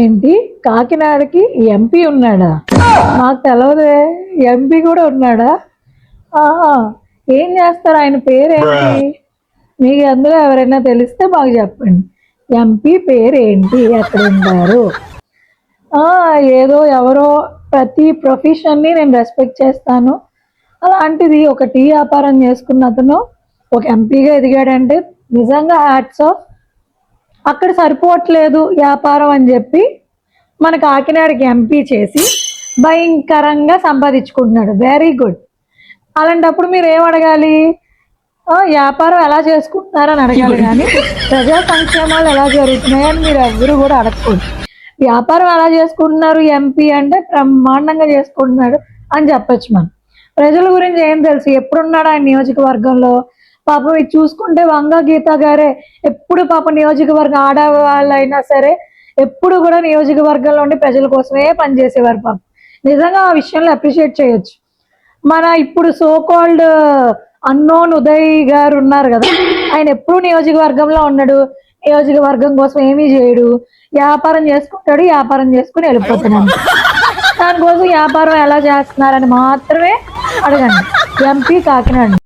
ఏంటి? కాకినాడకి ఎంపీ ఉన్నాడా? నాకు తెలవదే. ఎంపీ కూడా ఉన్నాడా? ఏం చేస్తారు? ఆయన పేరేంటి? మీకు అందులో ఎవరైనా తెలిస్తే మాకు చెప్పండి. ఎంపీ పేరేంటి? ఎక్కడ ఉంటారు? ఏదో ఎవరో ప్రతి ప్రొఫెషన్ని నేను రెస్పెక్ట్ చేస్తాను. అలాంటిది ఒక టీ వ్యాపారం చేసుకున్న అతను ఒక ఎంపీగా ఎదిగాడంటే నిజంగా హ్యాట్స్ ఆఫ్ అక్కడ సరిపోవట్లేదు వ్యాపారం అని చెప్పి మన కాకినాడకి ఎంపీ చేసి భయంకరంగా సంపాదించుకుంటున్నాడు. వెరీ గుడ్ అలాంటప్పుడు మీరు ఏం అడగాలి? ఆ, వ్యాపారం ఎలా చేసుకుంటున్నారని అడగాలి కానీ ప్రజా సంక్షేమాలు ఎలా జరుగుతున్నాయని మీరు ఎవ్వరు కూడా అడగకూడదు. వ్యాపారం ఎలా చేసుకుంటున్నారు ఎంపీ అంటే బ్రహ్మాండంగా చేసుకుంటున్నాడు అని చెప్పొచ్చు మనం. ప్రజల గురించి ఏం తెలుసు? ఎప్పుడున్నాడు ఆయన నియోజకవర్గంలో? పాపం ఇది చూసుకుంటే వంగ గీత గారే. ఎప్పుడు పాప నియోజకవర్గం ఆడవాళ్ళైనా సరే ఎప్పుడు కూడా నియోజకవర్గంలో ఉండి ప్రజల కోసమే పనిచేసేవారు పాపం. నిజంగా ఆ విషయంలో అప్రిషియేట్ చేయొచ్చు. మన ఇప్పుడు సో కాల్డ్ అన్నోన్ ఉదయ్ గారు ఉన్నారు కదా ఆయన ఎప్పుడు నియోజకవర్గంలో ఉన్నాడు నియోజకవర్గం కోసం ఏమీ చేయడు. వ్యాపారం చేసుకుంటాడు వ్యాపారం చేసుకుని వెళ్ళిపోతున్నాడు. దానికోసం వ్యాపారం ఎలా చేస్తున్నారని మాత్రమే అడగండి. ఎంపీ కాకినాడ.